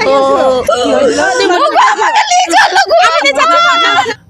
Ayun, oh. Yun,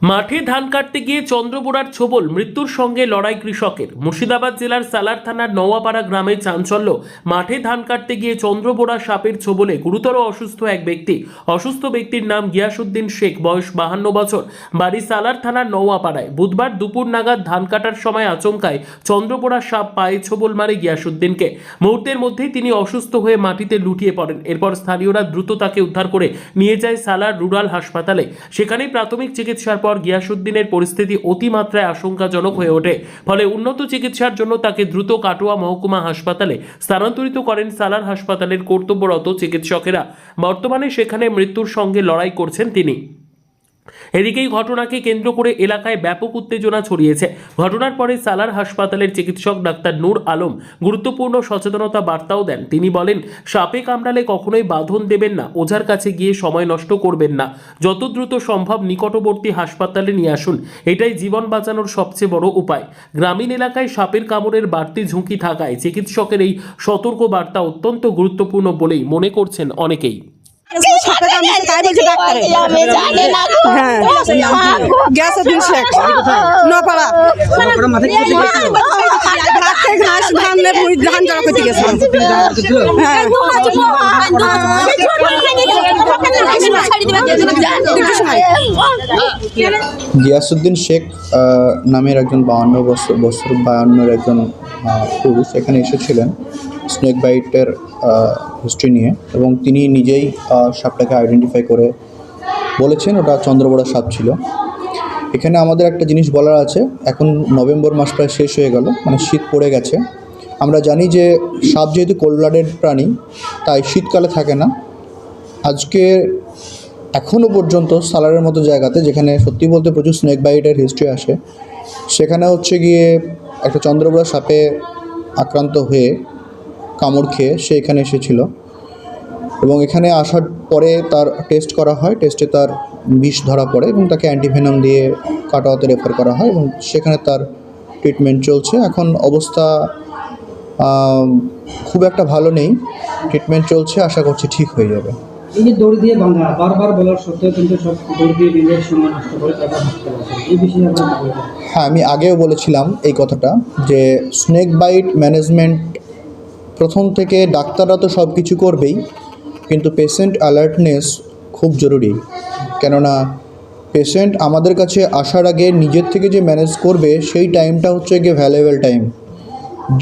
মাঠে ধান কাটতে গিয়ে চন্দ্রবোড়ার ছোবল, মৃত্যুর সঙ্গে লড়াই কৃষকের। মুর্শিদাবাদ জেলার সালার থানার নওয়াপাড়া গ্রামে চাঞ্চল্য। মাঠে ধান কাটতে গিয়ে চন্দ্রবোড়া সাপের ছোবলে গুরুতর অসুস্থ এক ব্যক্তি। অসুস্থ ব্যক্তির নাম গিয়াসুদ্দিন শেখ, বয়স বাহান্ন বছর। বাড়ি সালার থানার নওয়াপাড়ায়। বুধবার দুপুর নাগাদ ধান কাটার সময় আচমকায় চন্দ্রবোড়া সাপ পায়ে ছোবল মারে গিয়াসুদ্দিনকে মুহূর্তের মধ্যেই তিনি অসুস্থ হয়ে মাটিতে লুটিয়ে পড়েন। এরপর স্থানীয়রা দ্রুত তাকে উদ্ধার করে নিয়ে যায় সালার রুরাল হাসপাতালে। সেখানেই প্রাথমিক চিকিৎসার পর গিয়াসুদ্দিনের পরিস্থিতি অতিমাত্রায় আশঙ্কাজনক হয়ে ওঠে। ফলে উন্নত চিকিৎসার জন্য তাকে দ্রুত কাটোয়া মহকুমা হাসপাতালে স্থানান্তরিত করেন সালার হাসপাতালের কর্তব্যরত চিকিৎসকেরা। বর্তমানে সেখানে মৃত্যুর সঙ্গে লড়াই করছেন তিনি। এদিকেই ঘটনাকে কেন্দ্র করে এলাকায় ব্যাপক উত্তেজনা ছড়িয়েছে। ঘটনার পরে সালার হাসপাতালের চিকিৎসক ডাক্তার নূর আলম গুরুত্বপূর্ণ সচেতনতা বার্তাও দেন। তিনি বলেন, সাপে কামড়ালে কখনোই বাঁধন দেবেন না, ওঝার কাছে গিয়ে সময় নষ্ট করবেন না। যত দ্রুত সম্ভব নিকটবর্তী হাসপাতালে নিয়ে আসুন, এটাই জীবন বাঁচানোর সবচেয়ে বড় উপায়। গ্রামীণ এলাকায় সাপের কামড়ের বাড়তি ঝুঁকি থাকায় চিকিৎসকের এই সতর্ক বার্তা অত্যন্ত গুরুত্বপূর্ণ বলেই মনে করছেন অনেকেই। ঘাস ধান ধান জড়া করতে গেছিলাম হ্যাঁ। গিয়াসুদ্দিন শেখ নামের একজন বাউন্ন বছর বছর বায়ান্নর একজন পুরুষ এখানে এসেছিলেন। স্নেক বাইটের হিস্ট্রি নিয়ে এবং তিনি নিজেই সাপটাকে আইডেন্টিফাই করে বলেছেন, ওটা চন্দ্রবড়া সাপ ছিল। এখানে আমাদের একটা জিনিস বলার আছে, এখন নভেম্বর মাস প্রায় শেষ হয়ে গেল মানে শীত পড়ে গেছে। আমরা জানি যে সাপ যেহেতু কোল্ড প্রাণী, তাই শীতকালে থাকে না। আজকে এখনও পর্যন্ত সালারের মতো জায়গাতে, যেখানে সত্যি বলতে প্রচুর স্নেক বাইটের হিস্ট্রি আসে, সেখানে হচ্ছে গিয়ে একটা চন্দ্রবড়া সাপে আক্রান্ত হয়ে কামড় খেয়ে সে এখানে এসেছিল। এবং এখানে আসার পরে তার টেস্ট করা হয়। টেস্টে তার বিষ ধরা পড়ে এবং তাকে অ্যান্টিভেনম দিয়ে কাটোয়াতে রেফার করা হয় এবং সেখানে তার ট্রিটমেন্ট চলছে। এখন অবস্থা খুব একটা ভালো নেই। ট্রিটমেন্ট চলছে আশা করছি ঠিক হয়ে যাবে। এই যে দড়ি দিয়ে বাঁধা বারবার বলার সত্ত্বেও কিন্তু সব দড়ি দিয়ে নিজের সময় নষ্ট করে তারপর হাসপাতালে এই বিষয়ে আপনার কি বলবেন? হ্যাঁ আমি আগেও বলেছিলাম এই কথাটা যে স্নেক বাইট ম্যানেজমেন্ট প্রথম থেকে ডাক্তাররা তো সব কিছু করবেই, কিন্তু পেশেন্ট অ্যালার্টনেস খুব জরুরি। কেননা পেশেন্ট আমাদের কাছে আসার আগে নিজের থেকে যে ম্যানেজ করবে, সেই টাইমটা হচ্ছে গিয়ে ভ্যালুয়েবল টাইম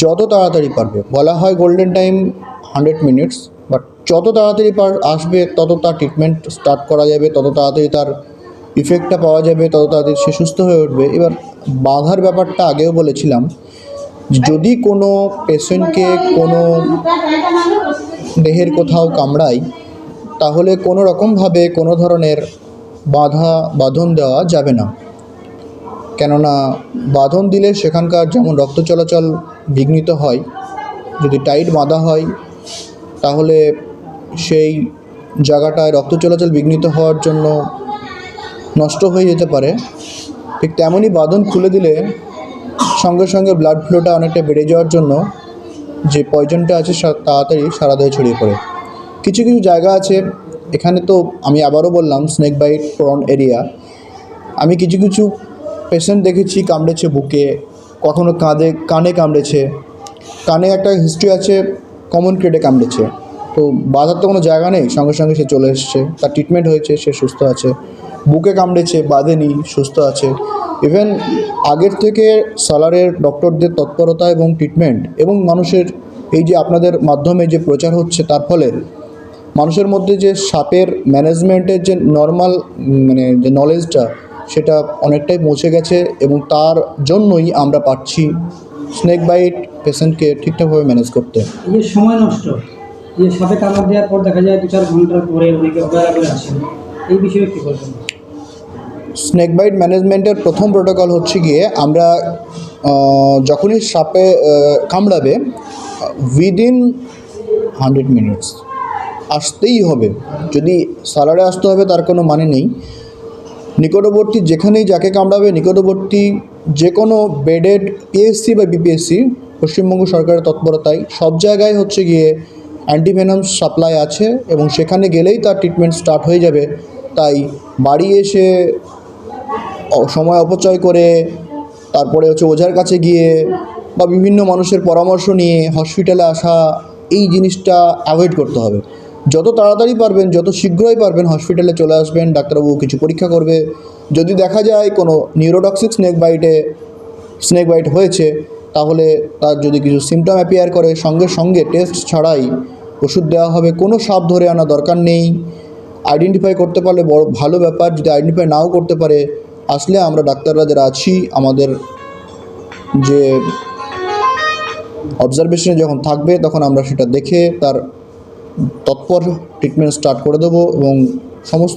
যত তাড়াতাড়ি পারবে। বলা হয় golden time hundred minutes but যত তাড়াতাড়ি পার আসবে, তত তার ট্রিটমেন্ট স্টার্ট করা যাবে, তত তাড়াতাড়ি তার ইফেক্টটা পাওয়া যাবে, তত তাড়াতাড়ি সে সুস্থ হয়ে উঠবে। এবার বাধার ব্যাপারটা আগেও বলেছিলাম যদি কোনো পেশেন্টকে কোনো দেহের কোথাও কামড়ায়, তাহলে কোনো রকমভাবে কোনো ধরনের বাধা, বাঁধন দেওয়া যাবে না। কেননা বাঁধন দিলে সেখানকার যেমন রক্ত চলাচল বিঘ্নিত হয়, যদি টাইট বাঁধা হয়, তাহলে সেই জায়গাটায় রক্ত চলাচল বিঘ্নিত হওয়ার জন্য নষ্ট হয়ে যেতে পারে। ঠিক তেমনই বাঁধন খুলে দিলে সঙ্গে সঙ্গে ব্লাড ফ্লোটা অনেকটা বেড়ে যাওয়ার জন্য যে পয়জনটা আছে তাড়াতাড়ি সারা দেহে ছড়িয়ে পড়ে। কিছু কিছু জায়গা আছে, এখানে তো আমি আবারও বললাম স্নেক বাইট প্রন এরিয়া আমি কিছু কিছু পেশেন্ট দেখেছি, কামড়েছে বুকে, কখনো কাঁধে, কানে কামড়েছে। কানে একটা হিস্ট্রি আছে কমন ক্রেডে কামড়েছে। তো বাধার তো কোনো জায়গা নেই, সঙ্গে সঙ্গে সে চলে এসছে। তার ট্রিটমেন্ট হয়েছে, সে সুস্থ আছে। বুকে কামড়েছে, বাঁধেনি, সুস্থ আছে। ইভেন আগের থেকে সালারের ডক্টরদের তৎপরতা এবং ট্রিটমেন্ট এবং মানুষের এই যে আপনাদের মাধ্যমে যে প্রচার হচ্ছে তার ফলে মানুষের মধ্যে যে সাপের ম্যানেজমেন্টের যে নর্মাল মানে যে নলেজটা সেটা অনেকটাই পৌঁছে গেছে এবং তার জন্যই আমরা পাচ্ছি স্নেক বাইট পেশেন্টকে ঠিকঠাকভাবে ম্যানেজ করতে। সময় নষ্ট যে সাপে কামড় দেওয়ার পর দেখা যায় দু চার ঘণ্টার পরে অনেকে অবহেলা করে আসেন। এই বিষয়ে কি বলবেন? স্নেক বাইট ম্যানেজমেন্টের প্রথম প্রোটোকল হচ্ছে গিয়ে আমরা যখনই সাপে কামড়াবে উইদিন হান্ড্রেড মিনিটস আসতেই হবে। যদি সালারে আসতে হবে, তার কোনো মানে নেই। নিকটবর্তী যেখানেই যাকে কামড়াবে, নিকটবর্তী যে কোনো বেডেড পিএসসি বা বিপিএসসি পশ্চিমবঙ্গ সরকারের তৎপরতায় সব জায়গায় হচ্ছে গিয়ে অ্যান্টিভেনাম সাপ্লাই আছে এবং সেখানে গেলেই তার ট্রিটমেন্ট স্টার্ট হয়ে যাবে। তাই বাড়ি এসে সময় অপচয় করে, তারপরে হচ্ছে ওঝার কাছে গিয়ে বা বিভিন্ন মানুষের পরামর্শ নিয়ে হসপিটালে আসা, এই জিনিসটা অ্যাভয়েড করতে হবে। যত তাড়াতাড়ি পারবেন, যত শীঘ্রই পারবেন হসপিটালে চলে আসবেন, ডাক্তারবাবু কিছু পরীক্ষা করবে। যদি দেখা যায় কোনো নিউরোটক্সিক স্নেক বাইটে স্নেক বাইট হয়েছে, তাহলে তার যদি কিছু সিমটম অ্যাপিয়ার করে, সঙ্গে সঙ্গে টেস্ট ছাড়াই ওষুধ দেওয়া হবে। কোনো সাপ ধরে আনা দরকার নেই। আইডেন্টিফাই করতে পারলে বড় ভালো ব্যাপার, যদি আইডেন্টিফাই নাও করতে পারে আসলে আমরা ডাক্তাররা যারা আছি, আমাদের যে অবজারভেশনে যখন থাকবে, তখন আমরা সেটা দেখে তার তৎপর ট্রিটমেন্ট স্টার্ট করে দেবো এবং সমস্ত